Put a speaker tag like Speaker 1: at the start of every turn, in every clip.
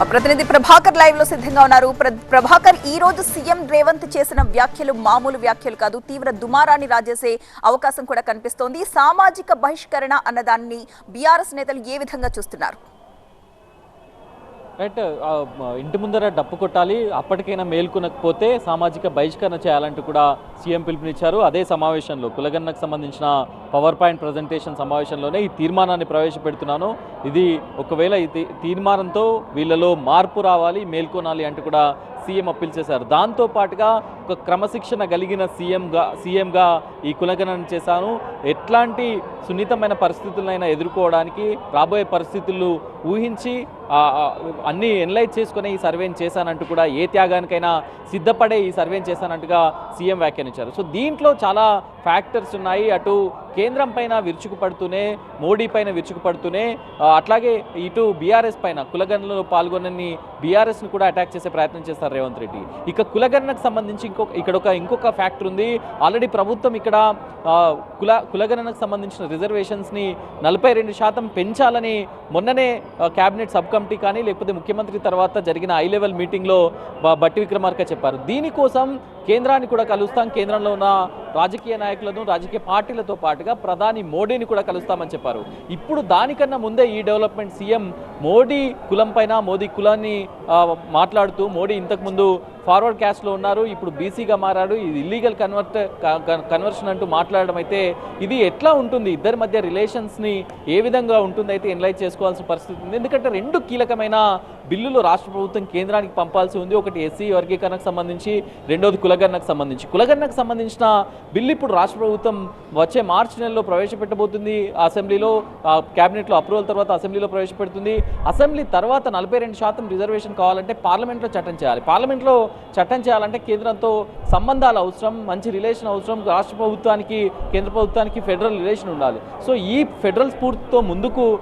Speaker 1: మా ప్రతినిధి ప్రభాకర్ లైవ్లో సిద్ధంగా ఉన్నారు. ప్రభాకర్ ఈ రోజు సీఎం రేవంత్ చేసిన వ్యాఖ్యలు మామూలు వ్యాఖ్యలు కాదు తీవ్ర దుమారాన్ని రాజేసే అవకాశం కూడా కనిపిస్తోంది. సామాజిక బహిష్కరణ అన్నదాన్ని బీఆర్ఎస్ నేతలు ఏ విధంగా చూస్తున్నారు?
Speaker 2: రైట్ ఇంటి ముందర డప్పు కొట్టాలి అప్పటికైనా మేల్కొనకపోతే సామాజిక బహిష్కరణ చేయాలంటూ కూడా సీఎం పిలుపునిచ్చారు. అదే సమావేశంలో కులగన్నకు సంబంధించిన పవర్ పాయింట్ ప్రజెంటేషన్ సమావేశంలోనే ఈ తీర్మానాన్ని ప్రవేశపెడుతున్నాను. ఇది ఒకవేళ ఈ తీర్మానంతో వీళ్ళలో మార్పు రావాలి మేల్కొనాలి అంటూ కూడా సీఎం అప్పీల్ చేశారు. దాంతో పాటుగా ఒక క్రమశిక్షణ కలిగిన సీఎంగా సీఎంగా ఈ కులగణన చేశాను. ఎట్లాంటి సున్నితమైన పరిస్థితులైనా ఎదుర్కోవడానికి రాబోయే పరిస్థితులు ఊహించి అన్నీ ఎనలైజ్ చేసుకుని ఈ సర్వేని చేశానంటూ కూడా ఏ త్యాగానికైనా సిద్ధపడే ఈ సర్వేని చేశానంటుగా సీఎం వ్యాఖ్యానించారు. సో దీంట్లో చాలా ఫ్యాక్టర్స్ ఉన్నాయి. అటు కేంద్రం పైన విరుచుకుపడుతూనే మోడీ పైన విరుచుకుపడుతూనే అట్లాగే ఇటు బీఆర్ఎస్ పైన కులగణలో పాల్గొనని బీఆర్ఎస్ను కూడా అటాక్ చేసే ప్రయత్నం చేస్తారు రేవంత్ రెడ్డి. ఇక కులగణకు సంబంధించి ఇంకొక ఇక్కడ ఒక ఇంకొక ఫ్యాక్టర్ ఉంది. ఆల్రెడీ ప్రభుత్వం ఇక్కడ కుల కులగణనకు సంబంధించిన రిజర్వేషన్స్ని నలభై రెండు శాతం పెంచాలని మొన్ననే క్యాబినెట్ సబ్ కమిటీ కానీ లేకపోతే ముఖ్యమంత్రి తర్వాత జరిగిన హై లెవెల్ మీటింగ్లో బట్టి విక్రమార్క చెప్పారు. దీనికోసం కేంద్రాన్ని కూడా కలుస్తాం. కేంద్రంలో ఉన్న రాజకీయ నాయకులను రాజకీయ పార్టీలతో పాటుగా ప్రధాని మోడీని కూడా కలుస్తామని చెప్పారు. ఇప్పుడు దానికన్నా ముందే ఈ డెవలప్మెంట్ సీఎం మోడీ కులం పైన మోదీ కులాన్ని మాట్లాడుతూ మోడీ ఇంతకుముందు ఫార్వర్డ్ క్యాస్ట్లో ఉన్నారు. ఇప్పుడు బీసీగా మారాడు. ఇది ఇల్లీగల్ కన్వర్ట్ కన్వర్షన్ అంటూ మాట్లాడడం అయితే ఇది ఎట్లా ఉంటుంది? ఇద్దరి మధ్య రిలేషన్స్ని ఏ విధంగా ఉంటుంది అయితే ఎనలైజ్ చేసుకోవాల్సిన పరిస్థితి ఉంది. ఎందుకంటే రెండు కీలకమైన బిల్లులు రాష్ట్ర ప్రభుత్వం కేంద్రానికి పంపాల్సి ఉంది. ఒకటి ఎస్సీ వర్గీకరణకు సంబంధించి రెండోది కులగణనకు సంబంధించి. కులగణనకు సంబంధించిన బిల్లు ఇప్పుడు రాష్ట్ర ప్రభుత్వం వచ్చే మార్చి నెలలో ప్రవేశపెట్టబోతుంది. అసెంబ్లీలో క్యాబినెట్లో అప్రూవల్ తర్వాత అసెంబ్లీలో ప్రవేశపెడుతుంది. అసెంబ్లీ తర్వాత నలభై రెండు శాతం రిజర్వేషన్ కావాలంటే పార్లమెంట్లో చట్టం చేయాలి. పార్లమెంట్లో చట్టం చేయాలంటే కేంద్రంతో సంబంధాలు అవసరం మంచి రిలేషన్ అవసరం. రాష్ట్ర ప్రభుత్వానికి కేంద్ర ప్రభుత్వానికి ఫెడరల్ రిలేషన్ ఉండాలి. సో ఈ ఫెడరల్ స్ఫూర్తితో ముందుకు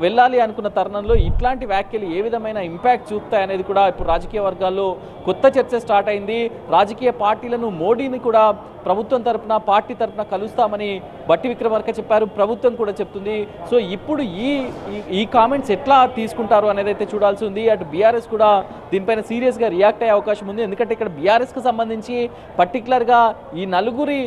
Speaker 2: వెళ్ళాలి అనుకున్న తరుణంలో ఇట్లాంటి వ్యాఖ్యలు ఏ విధమైన ఇంపాక్ట్ చూపుతాయి అనేది కూడా ఇప్పుడు రాజకీయ వర్గాల్లో కొత్త చర్చ స్టార్ట్ అయింది. రాజకీయ పార్టీలను మోడీని కూడా ప్రభుత్వం తరపున పార్టీ తరపున కలుస్తామని బట్టి విక్రమార్క చెప్పారు. ప్రభుత్వం కూడా చెప్తుంది. సో ఇప్పుడు ఈ ఈ- ఈ కామెంట్స్ ఎట్లా తీసుకుంటారు అనేది అయితే చూడాల్సి ఉంది. అటు బీఆర్ఎస్ కూడా దీనిపైన సీరియస్గా రియాక్ట్ అయ్యే అవకాశం ఉంది. ఎందుకంటే ఇక్కడ బీఆర్ఎస్కి సంబంధించి పర్టికులర్గా ఈ నలుగురి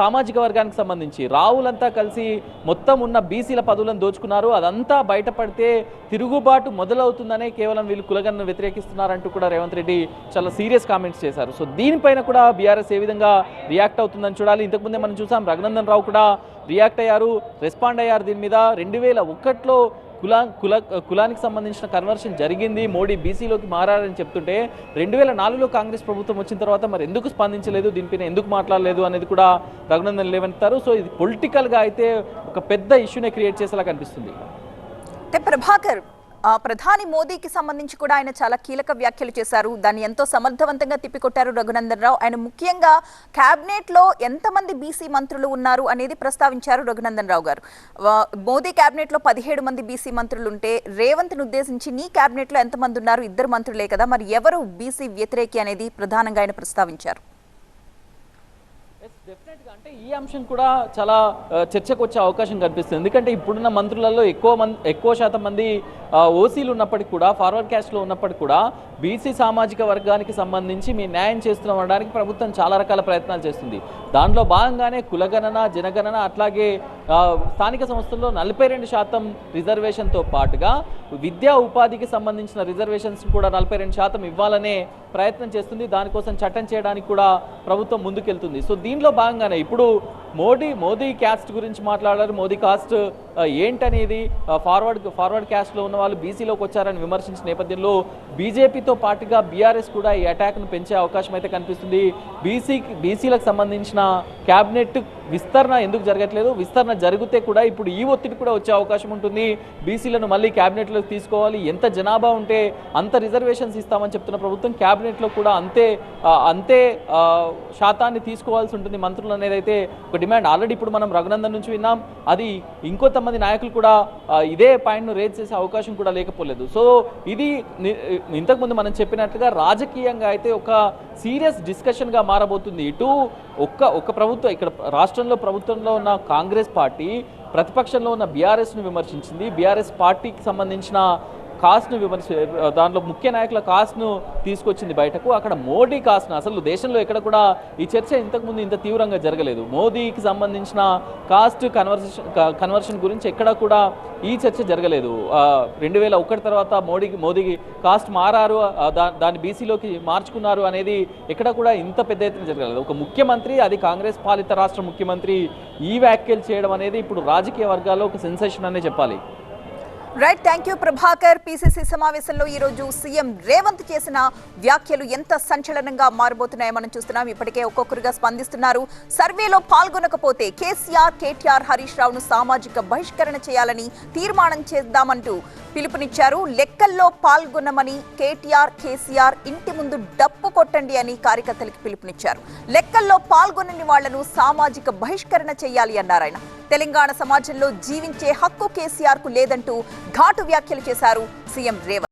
Speaker 2: సామాజిక వర్గానికి సంబంధించి రావులంతా కలిసి మొత్తం ఉన్న బీసీల పదవులను దోచుకున్నారు. అదంతా బయటపడితే తిరుగుబాటు మొదలవుతుందనే కేవలం వీళ్ళు కులగన్ను వ్యతిరేకిస్తున్నారంటూ కూడా రేవంత్ రెడ్డి చాలా సీరియస్ కామెంట్స్ చేశారు. సో దీనిపైన కూడా బీఆర్ఎస్ ఏ విధంగా రియాక్ట్ అవుతుందని చూడాలి. ఇంతకుముందే మనం చూసాం రఘునందన్ రావు కూడా రియాక్ట్ అయ్యారు రెస్పాండ్ అయ్యారు దీని మీద. రెండు వేల ఒకటిలో కులా కుల కులానికి సంబంధించిన కన్వర్షన్ జరిగింది. మోడీ బీసీలోకి మారారని చెప్తుంటే రెండు వేల నాలుగులో కాంగ్రెస్ ప్రభుత్వం వచ్చిన తర్వాత మరి ఎందుకు స్పందించలేదు? దీనిపైన ఎందుకు మాట్లాడలేదు అనేది కూడా రఘునందన్ లేవనెత్తారు. సో ఇది పొలిటికల్గా అయితే ఒక పెద్ద ఇష్యూనే క్రియేట్ చేసేలా కనిపిస్తుంది
Speaker 1: ప్రభాకర్ ప్రధాని మోదీకి సంబంధించి కూడా ఆయన చాలా కీలక వ్యాఖ్యలు చేశారు. దాన్ని ఎంతో సమర్థవంతంగా తిప్పికొట్టారు రఘునందన్ రావు. ఆయన ముఖ్యంగా క్యాబినెట్లో లో ఎంతమంది బీసీ మంత్రులు ఉన్నారు అనేది ప్రస్తావించారు రఘునందన్ రావు గారు. మోదీ కేబినెట్లో పదిహేడు మంది బీసీ మంత్రులు ఉంటే రేవంత్ను ఉద్దేశించి నీ క్యాబినెట్లో లో ఎంతమంది ఉన్నారు? ఇద్దరు మంత్రులే కదా. మరి ఎవరు బీసీ వ్యతిరేకి అనేది ప్రధానంగా ఆయన ప్రస్తావించారు.
Speaker 2: ఈ అంశం కూడా చాలా చర్చకు వచ్చే అవకాశం కనిపిస్తుంది. ఎందుకంటే ఇప్పుడున్న మంత్రులలో ఎక్కువ మంది ఎక్కువ శాతం మంది ఓసీలు ఉన్నప్పటికీ కూడా ఫార్వర్డ్ క్యాస్ట్లో ఉన్నప్పటికీ కూడా బీసీ సామాజిక వర్గానికి సంబంధించి మీ న్యాయం చేస్తున్నాం అనడానికి ప్రభుత్వం చాలా రకాల ప్రయత్నాలు చేస్తుంది. దాంట్లో భాగంగానే కులగణన జనగణన అట్లాగే స్థానిక సంస్థల్లో నలభై రెండు శాతం రిజర్వేషన్తో పాటుగా విద్యా ఉపాధికి సంబంధించిన రిజర్వేషన్స్ కూడా నలభై రెండు శాతం ఇవ్వాలనే ప్రయత్నం చేస్తుంది. దానికోసం చట్టం చేయడానికి కూడా ప్రభుత్వం ముందుకెళ్తుంది. సో దీనిలో భాగంగానే ఇప్పుడు మోడీ మోదీ క్యాస్ట్ గురించి మాట్లాడారు. మోదీ కాస్ట్ ఏంటనేది? ఫార్వర్డ్ ఫార్వర్డ్ క్యాస్ట్లో ఉన్న వాళ్ళు బీసీలోకి వచ్చారని విమర్శించిన నేపథ్యంలో బీజేపీతో పాటుగా బీఆర్ఎస్ కూడా ఈ అటాక్ను పెంచే అవకాశం అయితే కనిపిస్తుంది. బీసీ బీసీలకు సంబంధించిన క్యాబినెట్ విస్తరణ ఎందుకు జరగట్లేదు? విస్తరణ జరిగితే కూడా ఇప్పుడు ఈ ఒత్తిడి కూడా వచ్చే అవకాశం ఉంటుంది. బీసీలను మళ్ళీ క్యాబినెట్లోకి తీసుకోవాలి. ఎంత జనాభా ఉంటే అంత రిజర్వేషన్స్ ఇస్తామని చెప్తున్న ప్రభుత్వం క్యాబినెట్లో కూడా అంతే అంతే శాతాన్ని తీసుకోవాల్సి ఉంటుంది మంత్రులు అనేది అయితే ఒక డిమాండ్. ఆల్రెడీ ఇప్పుడు మనం రఘునందన్ నుంచి విన్నాం. అది ఇంకొంతమంది నాయకులు కూడా ఇదే పాయింట్ను రేజ్ చేసే అవకాశం కూడా లేకపోలేదు. సో ఇది ఇంతకుముందు మనం చెప్పినట్లుగా రాజకీయంగా అయితే ఒక సీరియస్ డిస్కషన్గా మారబోతుంది. ఇటు ఒక్క ఒక ప్రభుత్వం ఇక్కడ రాష్ట్రంలో ప్రభుత్వంలో ఉన్న కాంగ్రెస్ పార్టీ ప్రతిపక్షంలో ఉన్న బీఆర్ఎస్ను విమర్శించింది. బీఆర్ఎస్ పార్టీకి సంబంధించిన కాస్ట్ను విమర్శ దాంట్లో ముఖ్య నాయకుల కాస్ట్ను తీసుకొచ్చింది బయటకు. అక్కడ మోడీ కాస్ట్ను అసలు దేశంలో ఎక్కడ కూడా ఈ చర్చ ఇంతకుముందు ఇంత తీవ్రంగా జరగలేదు. మోదీకి సంబంధించిన కాస్ట్ కన్వర్సేషన్ కన్వర్షన్ గురించి ఎక్కడ కూడా ఈ చర్చ జరగలేదు. రెండు వేల ఒకటి తర్వాత మోడీకి మోదీకి కాస్ట్ మారారు దా- దాన్ని బీసీలోకి మార్చుకున్నారు అనేది ఎక్కడ కూడా ఇంత పెద్ద ఎత్తున జరగలేదు. ఒక ముఖ్యమంత్రి అది కాంగ్రెస్ పాలిత రాష్ట్ర ముఖ్యమంత్రి ఈ వ్యాఖ్యలు చేయడం అనేది ఇప్పుడు రాజకీయ వర్గాల్లో ఒక సెన్సేషన్ అనే చెప్పాలి.
Speaker 1: Right thank you Prabhakar. PCC సమావేశంలో ఈరోజు సీఎం రేవంత్ చేసిన వ్యాఖ్యలు ఎంత సంచలనంగా మారబోతున్నాయో మనం చూస్తున్నాం. ఇప్పటికే ఒక్కొక్కరుగా స్పందిస్తున్నారు. సర్వేలో పాల్గొనకపోతే కేసీఆర్ కేటీఆర్ హరీష్ రావును సామాజిక బహిష్కరణ చేయాలని తీర్మానం చేద్దామంటూ పిలుపునిచ్చారు. లెక్కల్లో పాల్గొనమని కేటీఆర్ కేసీఆర్ ఇంటి ముందు డప్పు కొట్టండి అని కార్యకర్తలకు పిలుపునిచ్చారు. లెక్కల్లో పాల్గొనని వాళ్ళను సామాజిక బహిష్కరణ చేయాలి అన్నారు ఆయన. తెలంగాణ సమాజంలో జీవించే హక్కు కేసీఆర్కు లేదంటూ ఘాటు వ్యాఖ్యలు చేశారు సీఎం రేవంత్.